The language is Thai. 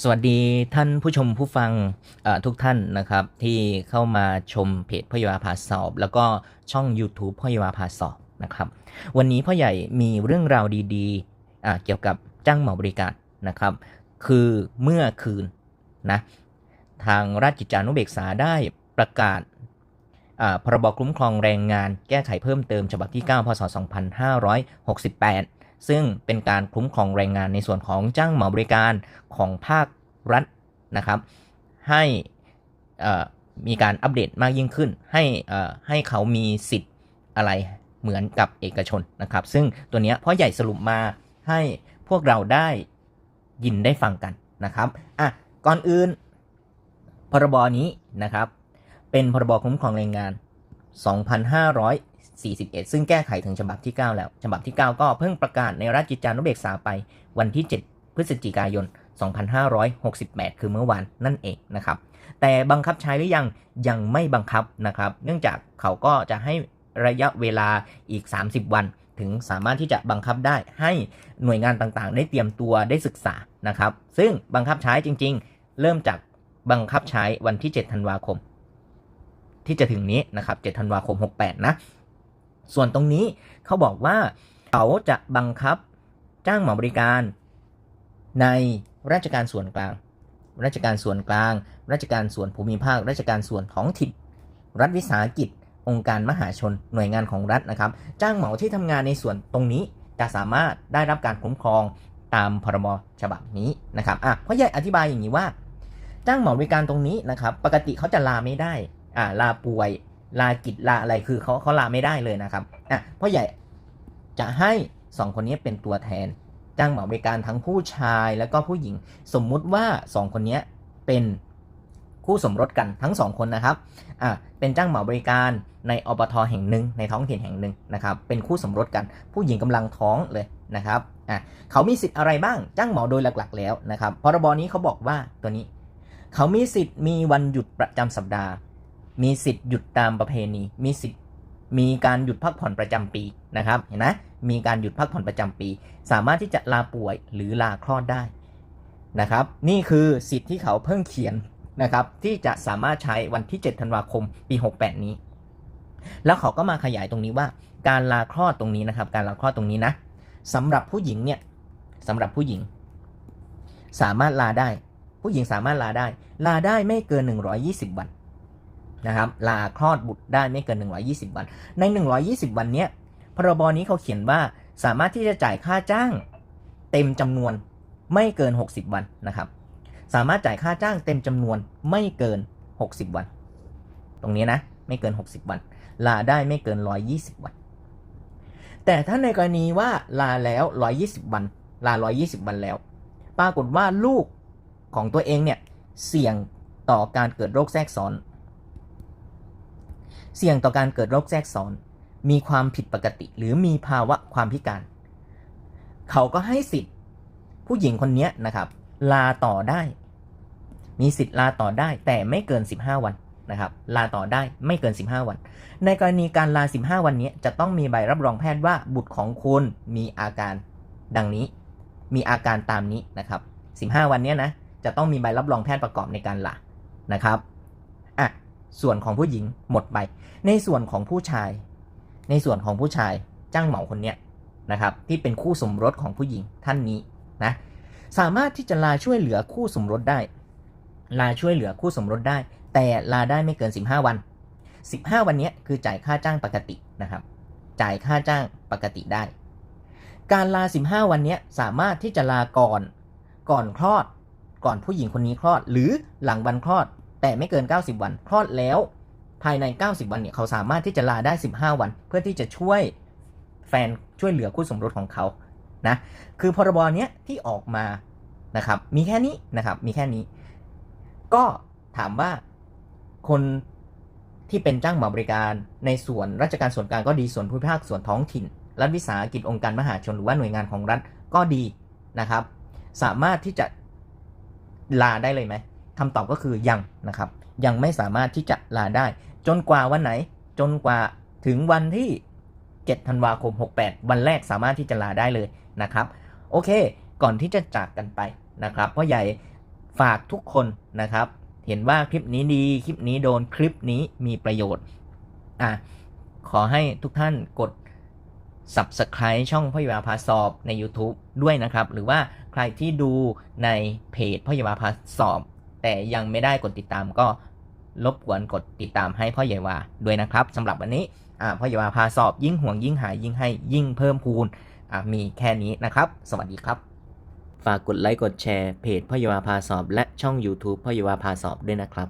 สวัสดีท่านผู้ชมผู้ฟังทุกท่านนะครับ ที่เข้ามาชมเพจพ่อยาพาสอบ แล้วก็ช่อง YouTube พ่อยาพาสอบนะครับ วันนี้พ่อใหญ่มีเรื่องราวดีๆเกี่ยวกับจ้างเหมาบริการนะครับ คือเมื่อคืนนะทางราชกิจจานุเบกษาได้ประกาศพรบคุ้มครองแรงงานแก้ไขเพิ่มเติมฉบับที่ 9 พศ 2568 ซึ่งเป็นการคุ้มครองแรงงานในส่วนของจ้างเหมาบริการของภาครัฐนะครับ ให้มีการอัปเดตมากยิ่งขึ้น ให้ให้เขามีสิทธิ์อะไรเหมือนกับเอกชนนะครับ ซึ่งตัวนี้พ่อใหญ่สรุปมาให้พวกเราได้ยินได้ฟังกันนะครับอะก่อนอื่น พรบนี้นะครับ เป็นพรบคุ้มครองแรงงาน 41 ซึ่งแก้ไขถึงฉบับที่ 9 แล้ว ฉบับที่ 9 ก็เพิ่งประกาศในราชกิจจานุเบกษาไปวันที่ 7 พฤศจิกายน 2568 คือเมื่อวานนั่นเองนะครับ แต่บังคับใช้หรือยังยังไม่บังคับนะครับ เนื่องจากเขาก็จะให้ระยะเวลาอีก 30 วันถึงสามารถที่จะบังคับได้ให้หน่วยงานต่างๆ ได้เตรียมตัวได้ศึกษานะครับ ซึ่งบังคับใช้จริง ๆ เริ่มจากบังคับใช้วันที่ 7 ธันวาคม ที่จะถึงนี้นะครับ 7 ธันวาคม 68 นะ ส่วนตรงนี้เขาบอกว่าเขาจะบังคับจ้างเหมาบริการ ในราชการส่วนกลาง ราชการส่วนกลาง ราชการส่วนภูมิภาค ราชการส่วนท้องถิ่น รัฐวิสาหกิจ องค์การมหาชน หน่วยงานของรัฐนะครับ จ้างเหมาที่ทำงานในส่วนตรงนี้จะสามารถได้รับการคุ้มครองตามพรบฉบับนี้นะครับอะพ่อใหญ่อธิบายอย่างนี้ว่า จ้างเหมาบริการตรงนี้นะครับ ปกติเขาจะลาไม่ได้อ่าลาป่วย ลากิจลาอะไรคือเขาเขาลาไม่ได้เลยนะครับอะพ่อใหญ่จะให้สองคนนี้เป็นตัวแทนจ้างเหมาบริการทั้งผู้ชายแล้วก็ผู้หญิง สมมุติว่าสองคนนี้เป็นคู่สมรสกันทั้งสองคนนะครับอ่าเป็นจ้างเหมาบริการในอบทแห่งหนึ่งในท้องถิ่นแห่งหนึ่งนะครับ เป็นคู่สมรสกันผู้หญิงกำลังท้องเลยนะครับอะเขามีสิทธิ์อะไรบ้างจ้างเหมาโดยหลักๆ แล้วนะครับพรบนี้เขาบอกว่าตัวนี้ เขามีสิทธิ์มีวันหยุดประจำสัปดาห์ มีสิทธิ์หยุดตามประเพณี มีสิทธิ์มีการหยุดพักผ่อนประจำปีนะครับ เห็นไหมมีการหยุดพักผ่อนประจำปี สามารถที่จะลาป่วยหรือลาคลอดได้นะครับ นี่คือสิทธิ์ที่เขาเพิ่งเขียนนะครับ ที่จะสามารถใช้วันที่ 7 ธันวาคม ปี 68 นี้ แล้วเขาก็มาขยายตรงนี้ว่า การลาคลอดตรงนี้นะครับ การลาคลอดตรงนี้นะสำหรับผู้หญิงเนี่ยสำหรับผู้หญิง สามารถลาได้ ผู้หญิงสามารถลาได้ ลาได้ไม่เกิน 120 วัน นะครับลาคลอดบุตรได้ไม่เกิน 120 วัน ใน 120 วันเนี้ยพรบนี้เขาเขียนว่าสามารถที่จะจ่ายค่าจ้าง เต็มจำนวนไม่เกิน 60 วันนะครับ สามารถจ่ายค่าจ้างเต็มจำนวนไม่เกิน 60 วัน ตรงนี้นะไม่เกิน 60 วัน ลาได้ไม่เกิน 120 วัน แต่ถ้าในกรณีว่าลาแล้ว 120 วัน ลา 120 วันแล้ว ปรากฏว่าลูกของตัวเองเนี่ยเสี่ยงต่อการเกิดโรคแทรกซ้อน เสี่ยงต่อการเกิดโรคแทรกซ้อน มีความผิดปกติ หรือมีภาวะความพิการ เขาก็ให้สิทธิ์ ผู้หญิงคนนี้นะครับ ลาต่อได้ มีสิทธิ์ลาต่อได้ แต่ไม่เกิน 15 วันนะครับ ลาต่อได้ไม่เกิน 15 วัน ในกรณีการลา 15 วันนี้จะต้องมีใบรับรองแพทย์ว่าบุตรของคุณมีอาการดังนี้ มีอาการตามนี้นะครับ 15 วันนี้นะจะต้องมีใบรับรองแพทย์ประกอบในการลานะครับ ส่วนของผู้หญิงหมดไป ในส่วนของผู้ชาย ในส่วนของผู้ชายจ้างเหมาคนเนี้ยนะครับที่เป็นคู่สมรสของผู้หญิงท่านนี้นะสามารถที่จะลาช่วยเหลือคู่สมรสได้ ลาช่วยเหลือคู่สมรสได้ แต่ลาได้ไม่เกิน 15 วัน 15 วันเนี้ยคือจ่ายค่าจ้างปกตินะครับ จ่ายค่าจ้างปกติได้ การลา 15 วันเนี้ยสามารถที่จะลาก่อน ก่อนคลอด ก่อนผู้หญิงคนนี้คลอด หรือหลังวันคลอด แต่ไม่เกิน 90 วันคลอดแล้วภายใน 90 วันเนี่ยเขาสามารถที่จะลาได้ 15 วัน เพื่อที่จะช่วยแฟนช่วยเหลือคู่สมรสของเขานะคือพรบเนี้ยที่ออกมานะครับมีแค่นี้นะครับมีแค่นี้ ก็ถามว่าคนที่เป็นจ้างเหมาบริการในส่วนราชการส่วนกลางก็ดีส่วนภูมิภาคส่วนท้องถิ่น รัฐวิสาหกิจองค์การมหาชนหรือว่าหน่วยงานของรัฐก็ดีนะครับ สามารถที่จะลาได้เลยไหม คำตอบก็คือยังนะครับ ยังไม่สามารถที่จะลาได้ จนกว่าวันไหน จนกว่าถึงวันที่ 7 ธันวาคม 68 วันแรกสามารถที่จะลาได้เลยนะครับ โอเค ก่อนที่จะจากกันไปนะครับพ่อใหญ่ฝากทุกคนนะครับ เห็นว่าคลิปนี้ดี คลิปนี้โดนคลิปนี้มีประโยชน์อะขอให้ทุกท่านกด Subscribe ช่องพ่อยวาพาสอบใน YouTube ด้วยนะครับ หรือว่าใครที่ดูในเพจพ่อยวาพาสอบ แต่ยังไม่ได้กดติดตามก็รบกวนกดติดตามให้พ่อใหญ่วาด้วยนะครับสำหรับวันนี้อ่าพ่อใหญ่วาพาสอบยิ่งห่วงยิ่งหายยิ่งให้ยิ่งเพิ่มพูนอ่ามีแค่นี้นะครับ สวัสดีครับ ฝากกดไลค์กดแชร์เพจพ่อใหญ่วาพาสอบ และช่อง YouTube พ่อใหญ่วาพาสอบด้วยนะครับ